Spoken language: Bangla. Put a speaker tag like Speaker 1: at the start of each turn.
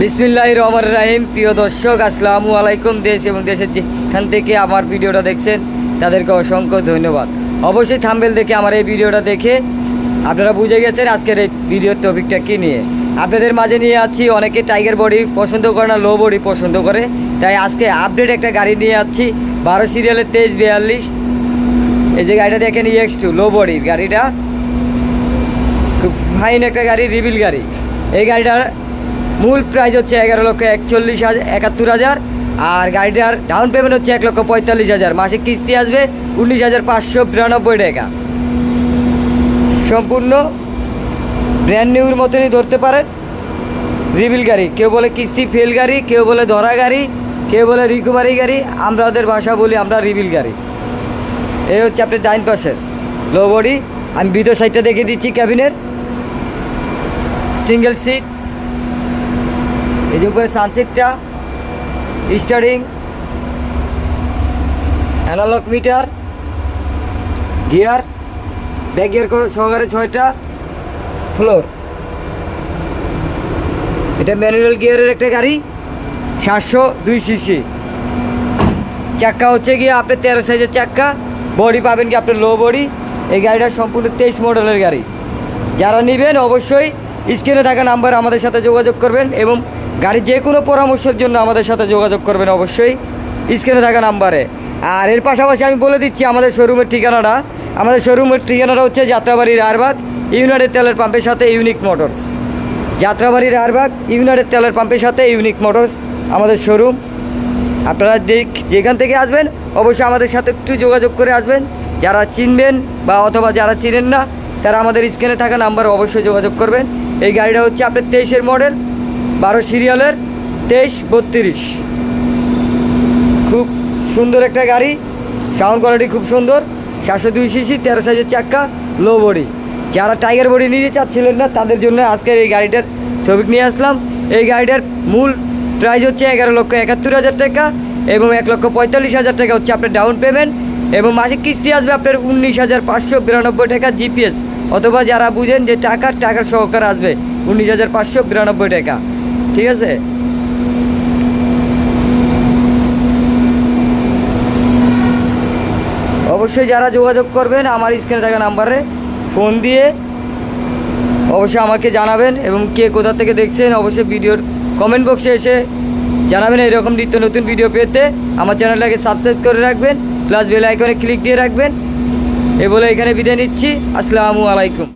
Speaker 1: বিসমিল্লাহ রহমান রাহিম। প্রিয় দর্শক, আসসালামু আলাইকুম দেশ এবং দেশের যেখান থেকে আমার ভিডিওটা দেখছেন, তাদেরকে অসংখ্য ধন্যবাদ। অবশ্যই থাম্বেল দেখে আমার এই ভিডিওটা দেখে আপনারা বুঝে গেছেন আজকের এই ভিডিওর টপিকটা কী নিয়ে। আপনাদের মাঝে নিয়ে আছি অনেকে টাইগার বডি পছন্দ করে না লো বডি পছন্দ করে। তাই আজকে আপডেট একটা গাড়ি নিয়ে যাচ্ছি বারো সিরিয়ালের তেইশ, বিয়াল্লিশ। এই যে গাড়িটা দেখেন ইএক্স টু লো বডির গাড়িটা। খুব ফাইন একটা গাড়ি রিবিল গাড়ি। এই গাড়িটার মূল প্রাইস হচ্ছে এগারো লক্ষ একচল্লিশ হাজার একাত্তর হাজার, আর গাড়িটার ডাউন পেমেন্ট হচ্ছে এক লক্ষ পঁয়তাল্লিশ হাজার। মাসিক কিস্তি আসবে উনিশ হাজার পাঁচশো বিরানব্বই টাকা। সম্পূর্ণ ব্র্যান্ড নিউর মতনই ধরতে পারেন। রিবিল গাড়ি, কেউ বলে কিস্তি ফেল গাড়ি, কেউ বলে ধরা গাড়ি, কেউ বলে রিকভারি গাড়ি আমরা ওদের ভাষা বলি আমরা রিবিল গাড়ি। এই হচ্ছে আপনি ডাইন পাশের লো বডি আমি ভিতর সাইডটা দেখে দিচ্ছি ক্যাবিনের সিঙ্গেল সিট এই যে উপরে সানসিটটা steering analog meter gear back gear সহকারে ছয়টা ফ্লোর এটা ম্যানুয়াল গিয়ারের একটা গাড়ি, সাতশো দুই সিসি চাক্কা হচ্ছে গিয়ে আপনার তেরো সাইজের চাক্কা বডি পাবেন কি আপনার লো বডি এই গাড়িটা সম্পূর্ণ তেইশ মডেলের গাড়ি। যারা নেবেন অবশ্যই স্ক্রিনে থাকা নাম্বার আমাদের সাথে যোগাযোগ করবেন এবং গাড়ির যে কোনো পরামর্শের জন্য আমাদের সাথে যোগাযোগ করবেন অবশ্যই। স্ক্রিনে থাকা নাম্বারে। আর এর পাশাপাশি আমি বলে দিচ্ছি, আমাদের শোরুমের ঠিকানাটা। আমাদের শোরুমের ঠিকানাটা হচ্ছে যাত্রাবাড়ির আরবাগ ইউনাইটেড তেলের পাম্পের সাথে ইউনিক মোটরস যাত্রাবাড়ির আরবাগ ইউনাইটেড তেলের পাম্পের সাথে ইউনিক মোটরস আমাদের শোরুম আপনারা দেখ, যেখান থেকে আসবেন, অবশ্যই আমাদের সাথে একটু যোগাযোগ করে আসবেন। যারা চিনবেন বা অথবা যারা চিনেন না, তারা আমাদের স্ক্রিনে থাকা নাম্বার অবশ্যই যোগাযোগ করবেন। এই গাড়িটা হচ্ছে আপনার তেইশের মডেল বারো সিরিয়ালের তেইশ, বত্রিশ। খুব সুন্দর একটা গাড়ি। সাউন্ড কোয়ালিটি খুব সুন্দর। সাতশো দুই সিসি, তেরো সাইজের চাক্কা, লো বডি। যারা টাইগার বডি নিতে চাচ্ছিলেন না, তাদের জন্য আজকের এই গাড়িটার টপিক নিয়ে আসলাম। এই গাড়িটার মূল প্রাইস হচ্ছে এগারো লক্ষ একাত্তর হাজার টাকা এবং এক লক্ষ পঁয়তাল্লিশ হাজার টাকা হচ্ছে আপনার ডাউন পেমেন্ট এবং মাসিক কিস্তি আসবে আপনার উনিশ হাজার পাঁচশো বিরানব্বই টাকা জিপিএস। অথবা যারা বুঝেন যে টাকার টাকার সহকার আসবে উনিশ হাজার পাঁচশো বিরানব্বই টাকা। ঠিক আছে? অবশ্যই যারা যোগাযোগ করবেন আমার স্ক্রিনে থাকা নাম্বারে ফোন দিয়ে অবশ্যই আমাকে জানাবেন এবং কে কোথা থেকে দেখছেন অবশ্যই ভিডিওর কমেন্ট বক্সে এসে জানাবেন এরকম নিত্য নতুন ভিডিও পেতে। আমার চ্যানেলটাকে সাবস্ক্রাইব করে রাখবেন প্লাস বেল আইকনে ক্লিক দিয়ে রাখবেন। এ বলে এখানে বিদায় নিচ্ছি। আসসালামু আলাইকুম।